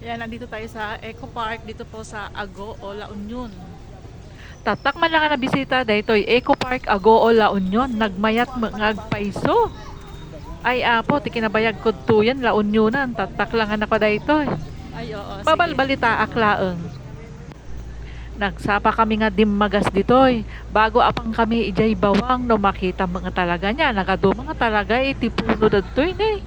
Yan, nandito tayo sa Eco Park, dito po sa Ago o La Union. Tatak man lang na bisita daytoy Eco Park Agoo La Union nagmayat mga agpaiso. Ay apo ti kinabayag kod tuyan La Unionan tatak lang nga nako daytoy. Ay, oo. sige. Babalbalita aklaeng. Nagsapa kami nga dimmagas ditoy. Bago apang kami ijay bawang no makita mga talaga niya. Nagado mga talaga iti puno datoy ni.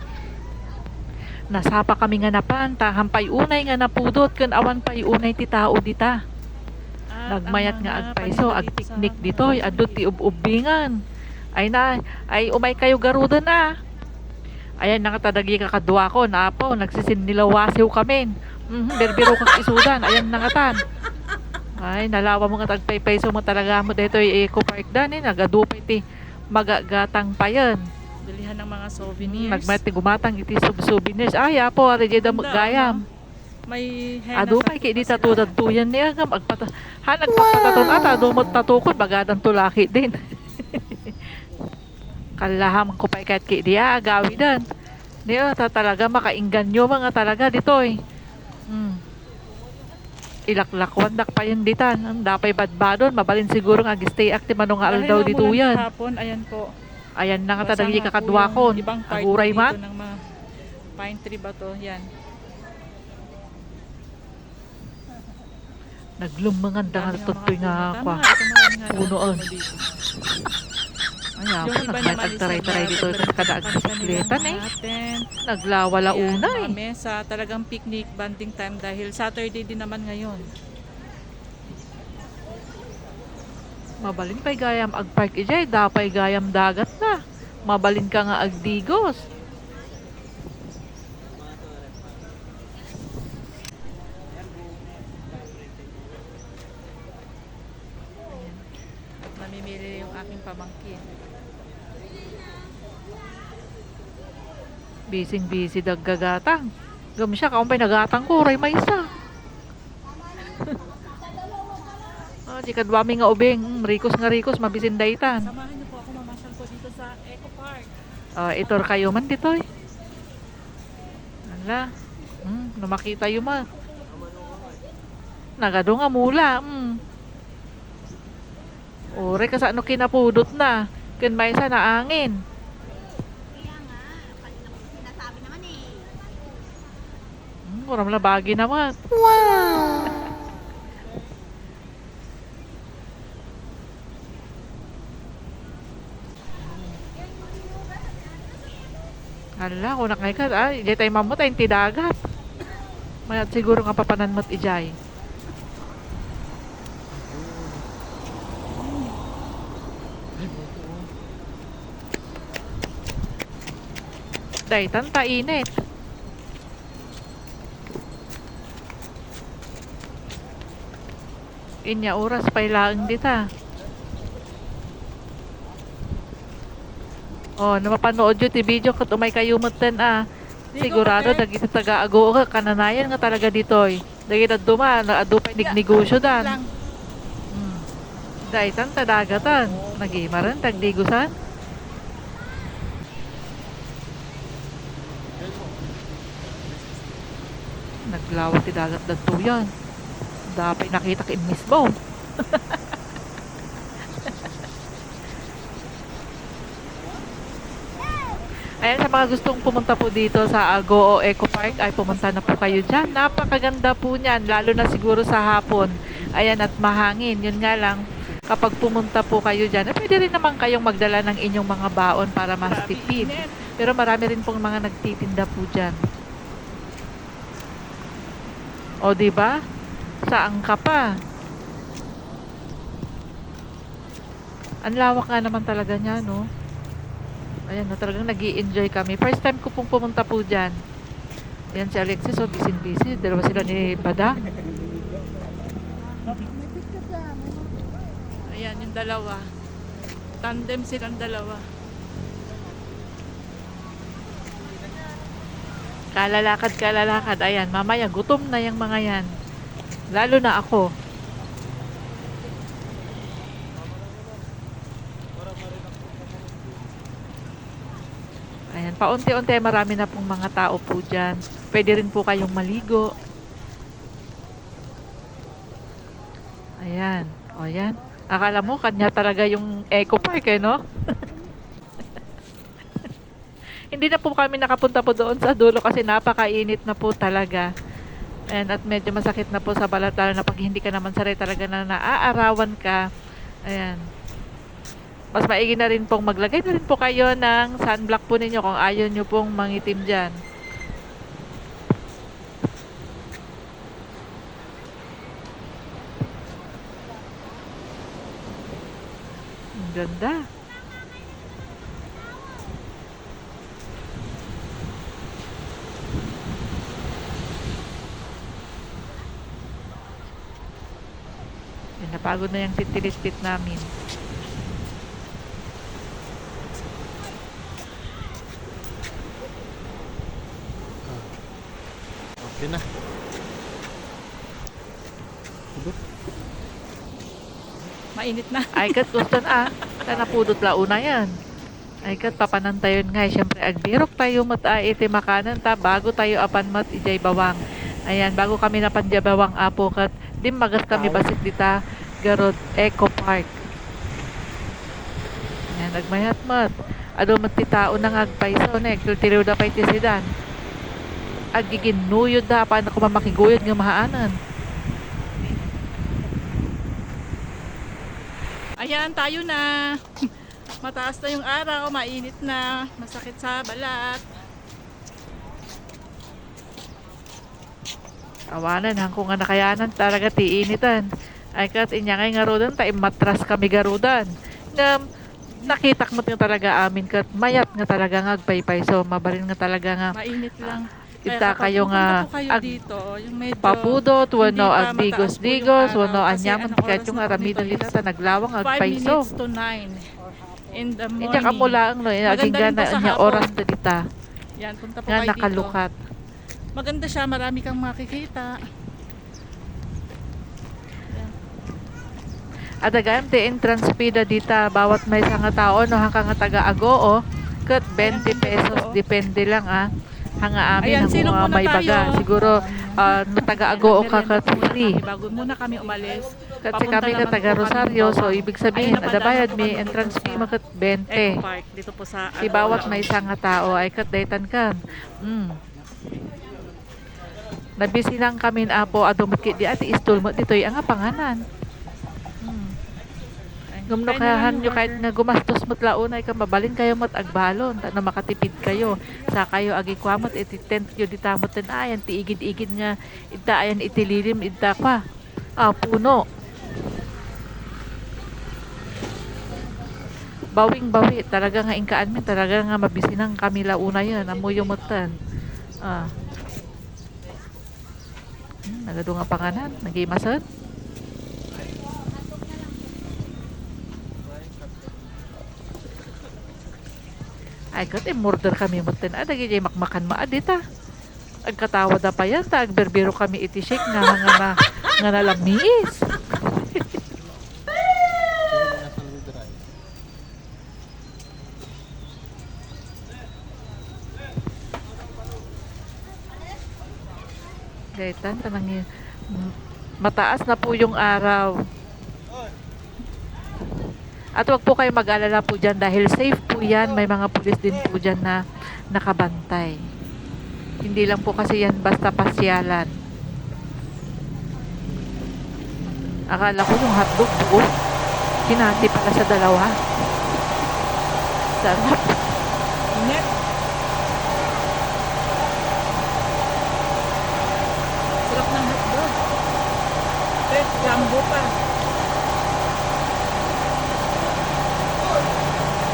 Nasapa kami nga napan, tahampay unay nga napudot, kan awan pay unay ti tao dita. At Nagmayat nga agpaiso, paninda ag dito sa picnic hapon. ditoy, adto ti ub-ubingan. Ay na, ay umay kayo garuda na. Ayan nakatadagi kakadwa ko, na po, nagsisinilawasiw kami. Mhm, berbiro kang isudan, ayan nangatan. Ay, nalawa mo nga tagpaypayso mo talaga mo dito ay Eco Park dani, nagadupay ti magagatang pa yan. Bilihan ng mga souvenirs. Nagmati gumatang iti sub souvenirs. Ay, apo, ari jeda Ganda, magayam. May henna Adupay sa kay di sila. tatudad tuyan niya nga magpata ha nagpapataton ata dumot tatukod bagadang tulaki din. Kalaham ko pa kahit kay diya agawi dan. Niya ta talaga makaingganyo mga talaga ditoy. Hmm. Ilaklakwan dak pa yun ditan. Dapay badbadon mabalin siguro nga stay active manong nga Dahil daw namulan dito yan. Hapon, ayan po. Ayan na nga Basang tadagi nga po kakadwa yung ko. Ibang part Aguray man. ng mga pine tree ba to? Yan. Naglumangan da nga mga nga kwa. Puno dito. Ay, ako Yung iba nagmayat naman is agtaray-taray dito sa kadaag bisikleta kanilang eh. Naglawala una eh. mesa, talagang picnic, banding time dahil Saturday din naman ngayon. Mabalin pa'y gayam agpark ijay, dapay gayam dagat na. Mabalin ka nga agdigos. Ayan. Mamimili yung aking pamangkin. Bising busy daggagatang. Gam siya, kaumpay nagatang ko, ray may isa. Di kadwami nga ubing, mm, rikos nga rikos, mabisin daytan. Samahan niyo po ako mamasyal po dito sa Eco Park. Ah, itor kayo man ditoy. Ala, mm, namakita yung ma. Nagado nga mula, mm. Ore, ka ano kinapudot na. Kin may sa naangin. Kaya nga, kanina ko sinasabi naman eh. Mm, Waram na bagi naman. Hala, kung nakay ka, ay, di tayo mamot, ay hindi dagat. Mayat siguro nga papanan mo't ijay. Daytan, tainit. Inya oras pa ilaang dita. Oh, napapanood yun video kat umay kayo matan ah. Sigurado dagiti taga-ago ka kananayan nga talaga ditoy. Dagiti duma na adu pa nignegosyo dan. Hmm. Daitan tadagatan. Nagimaran tagdigusan. Naglawat ti dagat dagtuyan. Dapay nakita kay mismo. Ayan, sa mga gustong pumunta po dito sa Agoo Eco Park, ay pumunta na po kayo dyan. Napakaganda po niyan, lalo na siguro sa hapon. Ayan, at mahangin. Yun nga lang, kapag pumunta po kayo dyan, eh, pwede rin naman kayong magdala ng inyong mga baon para mas tipid. Pero marami rin pong mga nagtitinda po dyan. O, di ba? Saan ka pa? Ang lawak nga naman talaga niya, no? Ayan, no, talagang nag enjoy kami. First time ko pong pumunta po dyan. Ayan si Alexis, so busy-busy. Dalawa sila ni Bada. Ayan, yung dalawa. Tandem silang dalawa. Kalalakad, kalalakad. Ayan, mamaya gutom na yung mga yan. Lalo na ako. Paunti-unti marami na pong mga tao po dyan. Pwede rin po kayong maligo. Ayan. O yan. Akala mo, kanya talaga yung Eco Park eh, no? Hindi na po kami nakapunta po doon sa dulo kasi napakainit na po talaga. And at medyo masakit na po sa balat lalo na pag hindi ka naman saray talaga na naaarawan ka. Ayan. Mas maigi na rin pong maglagay na rin po kayo ng sunblock po ninyo kung ayaw nyo pong mangitim dyan. Ang ganda. Napagod na yung titilispit namin. Okay na. Mainit na. Ay kat gusto na. Sana pudot launa yan. Ay kat papanantayon nga. Siyempre agbirok tayo mat a iti makanan ta bago tayo apan mat ijay bawang. Ayan, bago kami napandya bawang apo kat dim magas kami basit dita garod Eco Park. Ayan, nagmayat mat. Ado mat ti tao nang agpaiso nek. Tultiriw da pa'y ti sidan. Agiginuyod da pa na kumamakiguyod nga mahaanan. Ayan, tayo na. Mataas na yung araw, mainit na, masakit sa balat. Awanan, hangkong nga nakayanan talaga ti initan. Ay kat inya ngay nga rodan, ta matras kami garudan. Na nakitak mo talaga amin kat mayat nga talaga nga agpaypay. So mabalin nga talaga nga Mainit lang. Ita kapag kayo nga ag- dito, papudot, wano ag po yung wano anong kahit yung aramidan dito dito sa naglawang 5 agpayso. minutes to 9 in the morning. Inya ka mula ang no, Maganda aging gana hapon. oras na dita. Yan, punta po Nga kayo dito. nakalukat. Maganda siya, marami kang makikita. At agam ti entrance fee da dita bawat may nga tao no hanggang nga taga Agoo kat 20 pesos depende lang ah hanga amin Ayan, ang sino mga muna may baga tayo? siguro ah, no taga Agoo ka kami Bago muna kami umalis. kasi Papunta kami ka naman taga po Rosario so ibig sabihin Ayun, ada napadaan bayad po may kami entrance fee makat Eco 20 Park, dito po sa si bawat may nga tao ay kat daytan kan mm. Nabisi lang kami apo adumit di ati istul mo dito ang nga panganan. Mm. Gumno kayahan nyo kahit nga gumastos mo't launay ka mabalin kayo mo't agbalon. Na makatipid kayo. Sa kayo agi kwamot iti tent yo ditamot ten ayan ti igid-igid nga. Ita ayan itililim ita pa ah puno. Bawing bawi talaga nga ingkaan min talaga nga mabisinang kami launa yun amuyo motan ah. Hmm, nagado nga panganan nagimasad Ay, kat eh, murder kami mo tin. Ah, nagigay makmakan ma adita. Agkatawa da pa yan, ta, agberbero kami iti shake nga nga na, nga nalamiis. Gaitan, tanang yun. M- Mataas na po yung araw. At wag po kayo mag-alala po dyan dahil safe po yan. May mga pulis din po dyan na nakabantay. Hindi lang po kasi yan basta pasyalan. Akala ko yung hotdog buo. Hinati pala sa dalawa. Sarap. Init. Sarap ng hotdog. Eh, lambo pa.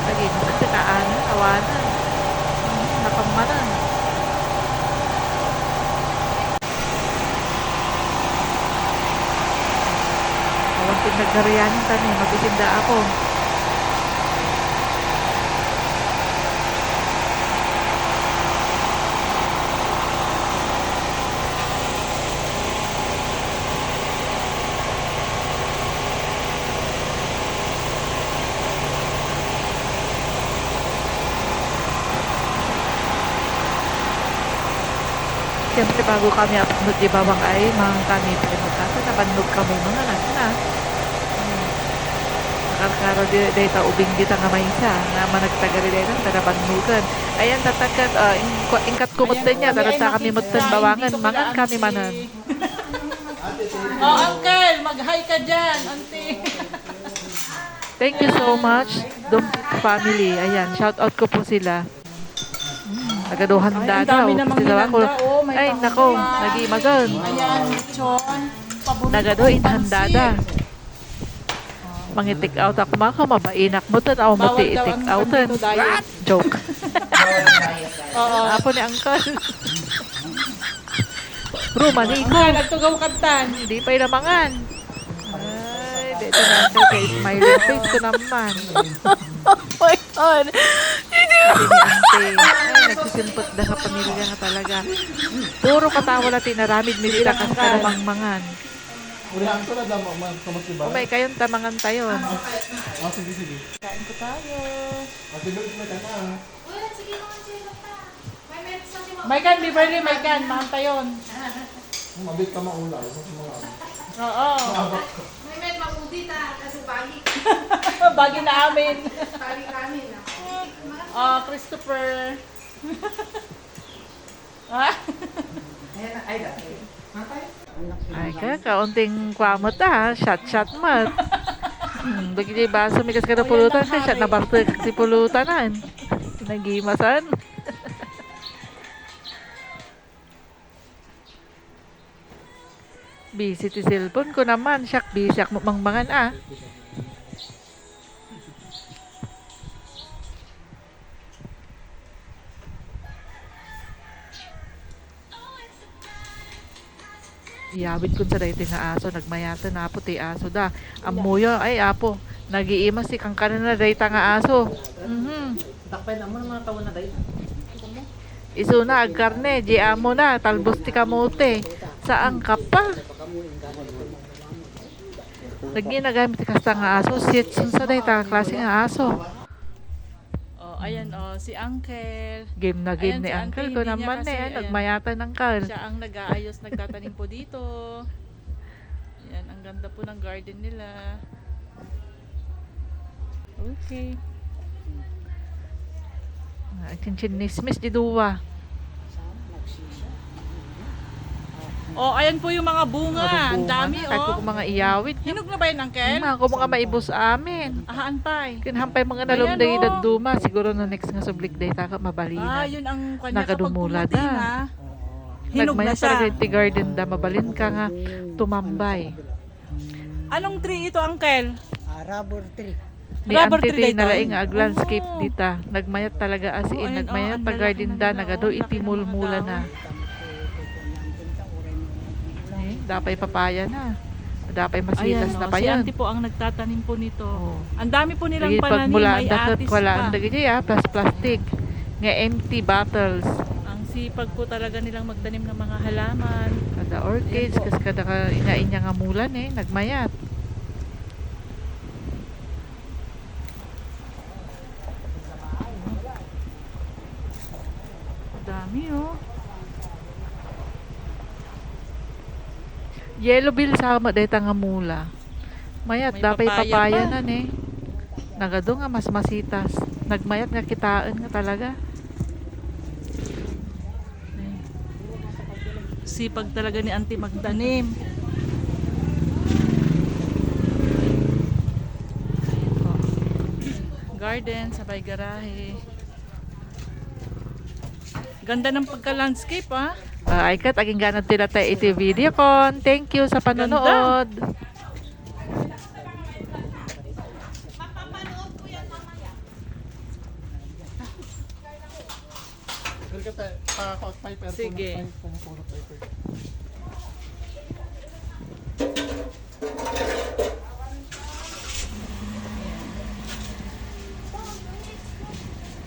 Lagi mo sa tikaanan, awanan. Hmm, Nakamanan. Awan pag nagdariyanin ka niya, magisinda ako. Siyempre bago kami apagod di bawang ay mga kami pa rin magkasa, nabannog kami mga nag na. karkaro di data ubing dita nga maysa nga managtagari dita tarabanugan. Ayan tatakat uh, ingkat kumot din niya tarata kami mutten bawangan mangan kami manan. Oh, uncle, mag-hi ka dyan, auntie. Thank you so much, Dum family. Ayan, shout out ko po sila. Mm, Nagaduhan Ay, da ang dami namang Sila ako. oh, may Ay, pang- nako, nag-imagan. Ayan, lechon. Paborito Nagado pansit. Mangitik out ako maka mabainak mo tan ako ang outan. pandito diet. Joke. Oo. Apo ni Uncle. Rumaniko. Uncle, nagtugaw kantan. Hindi pa ilamangan. Ay, dito na Uncle kay smiling face ko naman. Oh my God. Ay, nagsisimpot na sa pamilya nga talaga. Puro katawa na tinaramid ni Dita kas karamang mangan. Ulihan ko na mag kamot si Umay kayong tamangan tayo. Ah, sige, sige. Kain ko tayo. Ate Bel, may kanta. May kan, Beverly, may kan. Mahanta yun. Mabit ka mga Oo. May med mabudi ta, kaso bagi. Bagi na amin. Bagi kami na. Oh, Christopher. ah? Ay ka, kaunting kwamot ah. Shot, shot mat. Hmm, bagi di ba sumikas ka na pulutan ka, shot na barte ka si pulutanan. Nagimasan. Busy ti cellphone ko naman. Siyak, busy ak mangmangan ah. Iyawit ko sa dayto nga aso, nagmayata na po ti aso da. Amuyo, ay apo, nagiimas si kang kanan na dayta nga aso. Mhm. Takpay na mo mga tawon na dahil. Isu na ag karne, di amo na, talbos ti kamote. Saan ka pa? Lagi nagamit ti kasta nga aso, sit sa dayta klase nga aso. Oh, ayan oh, si Uncle. Game na game Ayan, ni si uncle auntie, ko naman kasi, eh, ayan. nagmayata ng kal. Siya ang nag-aayos, nagtatanim po dito. Ayan, ang ganda po ng garden nila. Okay. Chinchin-nismis di duwa. Oh, ayan po yung mga bunga. Ang dami Kahit oh. ko mga iyawit. Hinog na ba yun, Uncle? Mga ko mga maibos amin. Ahaan pa eh. Kinhampay mga Ayan, nalumday oh. na duma. Siguro no next nga sublik day taka Ah, yun ang kanya kapag Nakadumula da. na. Hinog na Nagmaya siya. talaga yung tea garden da. Mabalin ka nga tumambay. Anong tree ito, Uncle? Ah, rubber tree. Ni Rubber tree Tay dayto? nalaing ag landscape Oo. dita. Nagmayat talaga as Oo, in. ayun, Nagmayat oh, pa garden lalaki da. na Nagado oh. Laki ng itimulmula na. Dapay papaya na. Dapay masilas Ayan, na oh, pa si yan. auntie po ang nagtatanim po nito. Oo. Ang dami po nilang Lagi pananim, pagmula may atis wala pa. ang dagiti ah, plus plastic. Nga empty bottles. Ang sipag po talaga nilang magtanim ng mga halaman. Kada orchids, Ayan po. kas kada ka inain niya nga mulan eh, nagmayat. Ang dami oh. Yellow bill sama dayta nga mula. Mayat, May dapay papaya papaya pa. na eh. Nagado nga mas masitas. Nagmayat nga kitaan nga talaga. Sipag talaga ni auntie magtanim. Garden, sabay garahe. Ganda ng pagka-landscape ah. Uh, ay kat, aging ganad tila tayo iti video kon. Thank you sa panonood. Tayo, pero Sige. pumupulot tayo. pero.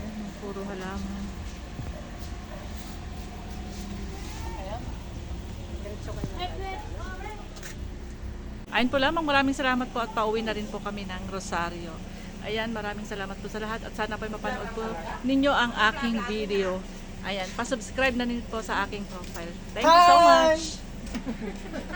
Ayan, puro halaman. Ayun po lamang, maraming salamat po at pauwi na rin po kami ng Rosario. Ayan, maraming salamat po sa lahat at sana po ay mapanood po ninyo ang aking video. Ayan, pasubscribe na rin po sa aking profile. Thank you so much!